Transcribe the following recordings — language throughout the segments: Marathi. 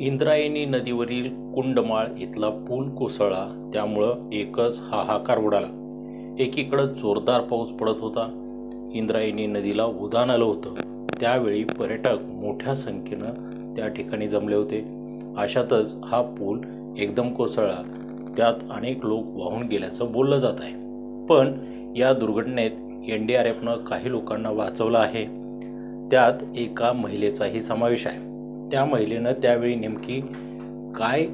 इंद्रायणी नदीवरील कुंडमाळ इथला पूल कोसळला. त्यामुळं एकच हाहाकार उडाला. एकीकडं जोरदार पाऊस पडत होता. इंद्रायणी नदीला उधाण आलं होतं. त्यावेळी पर्यटक मोठ्या संख्येनं त्या ठिकाणी जमले होते. अशातच हा पूल एकदम कोसळला. त्यात अनेक लोक वाहून गेल्याचं बोललं जात आहे. पण या दुर्घटनेत एन डी आर एफनं काही लोकांना वाचवलं आहे. त्यात एका महिलेचाही समावेश आहे. त्या महिलेनं त्यावेळी नेमकी काय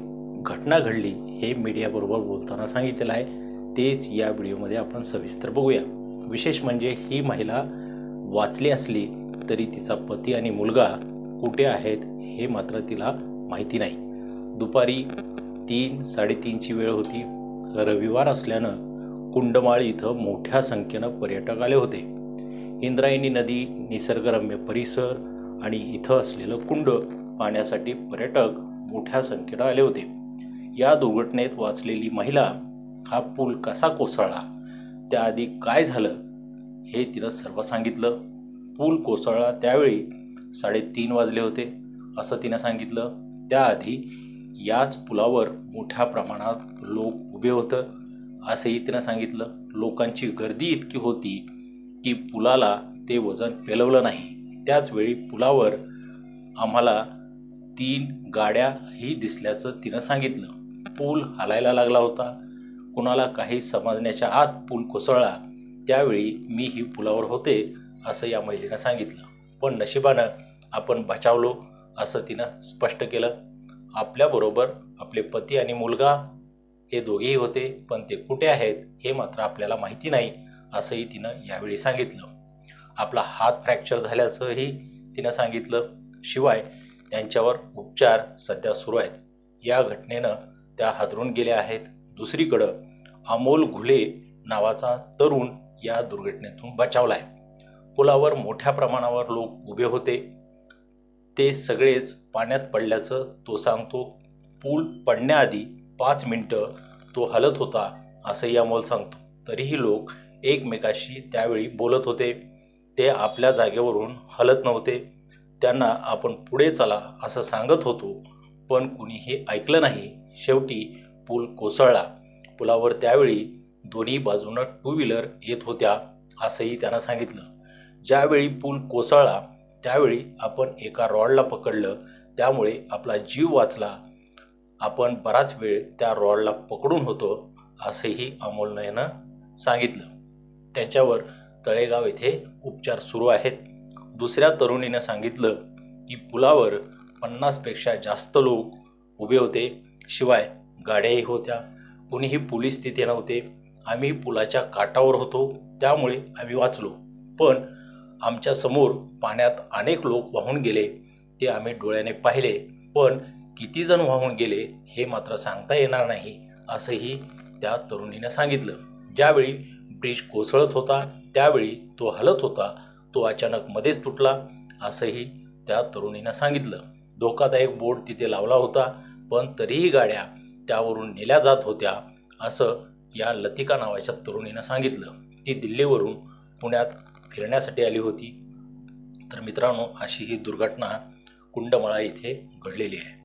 घटना घडली हे मीडियाबरोबर बोलताना सांगितलेलं आहे. तेच या व्हिडिओमध्ये आपण सविस्तर बघूया. विशेष म्हणजे ही महिला वाचली असली तरी तिचा पती आणि मुलगा कुठे आहेत हे मात्र तिला माहिती नाही. दुपारी तीन साडेतीनची वेळ होती. रविवार असल्यानं कुंडमाळ इथं मोठ्या संख्येनं पर्यटक आले होते. इंद्रायणी नदी निसर्गरम्य परिसर आणि इथं असलेलं कुंड पाहण्यासाठी पर्यटक मोठ्या संख्येनं आले होते. या दुर्घटनेत वाचलेली महिला हा पूल कसा कोसळला? त्याआधी काय झालं? हे तिनं सर्व सांगितलं. पूल कोसळला त्यावेळी साडेतीन वाजले होते असं तिनं सांगितलं. त्याआधी याच पुलावर मोठ्या प्रमाणात लोक उभे होतं असंही तिनं सांगितलं. लोकांची गर्दी इतकी होती की पुलाला ते वजन पेलवलं नाही. त्याचवेळी पुलावर आम्हाला तीन गाड्याही दिसल्याचं तिनं सांगितलं. पूल हलायला लागला होता. कुणाला काही समजण्याच्या आत पूल कोसळला. त्यावेळी मी ही पुलावर होते असं या महिलेनं सांगितलं. पण नशिबानं आपण बचावलो असं तिनं स्पष्ट केलं. आपल्याबरोबर आपले पती आणि मुलगा हे दोघेही होते पण ते कुठे आहेत हे मात्र आपल्याला माहिती नाही असंही तिनं यावेळी सांगितलं. आपला हात फ्रॅक्चर झाल्याचंही तिनं सांगितलं. शिवाय त्यांच्यावर उपचार सध्या सुरू आहेत. या घटनेनं त्या हादरून गेल्या आहेत. दुसरीकडं अमोल घुले नावाचा तरुण या दुर्घटनेतून बचावला आहे. पुलावर मोठ्या प्रमाणावर लोक उभे होते. ते सगळेच पाण्यात पडल्याचं तो सांगतो. पूल पडण्याआधी पाच मिनटं तो हलत होता असंही अमोल सांगतो. तरीही लोक एकमेकाशी त्यावेळी बोलत होते. ते आपल्या जागेवरून हलत नव्हते. त्यांना आपण पुढे चला असं सांगत होतो. पण कुणी हे ऐकलं नाही. शेवटी पूल कोसळला. पुलावर त्यावेळी दोन्ही बाजूनं टू व्हीलर येत होत्या असंही त्यानं सांगितलं. ज्यावेळी पूल कोसळला त्यावेळी आपण एका रॉडला पकडलं. त्यामुळे आपला जीव वाचला. आपण बराच वेळ त्या रॉडला पकडून होतो असंही अमोलनं सांगितलं. त्याच्यावर तळेगाव येथे उपचार सुरू आहेत. दुसऱ्या तरुणीनं सांगितलं की पुलावर पन्नासपेक्षा जास्त लोक उभे होते. शिवाय गाड्याही होत्या. कुणीही पोलीस तिथे नव्हते. आम्ही पुलाच्या काठावर होतो. त्यामुळे आम्ही वाचलो. पण आमच्यासमोर पाण्यात अनेक लोक वाहून गेले. ते आम्ही डोळ्याने पाहिले. पण किती जण वाहून गेले हे मात्र सांगता येणार नाही असंही त्या तरुणीनं सांगितलं. ज्यावेळी ब्रिज कोसळत होता त्यावेळी तो हलत होता. तो अचानक मध्येच तुटला असंही त्या तरुणीनं सांगितलं. धोकादायक बोर्ड तिथे लावला होता पण तरीही गाड्या त्यावरून नेल्या जात होत्या असं या लतिका नावाच्या तरुणीनं सांगितलं. ती दिल्लीवरून पुण्यात फिरण्यासाठी आली होती. तर मित्रांनो अशी ही दुर्घटना कुंडमळा इथे घडलेली आहे.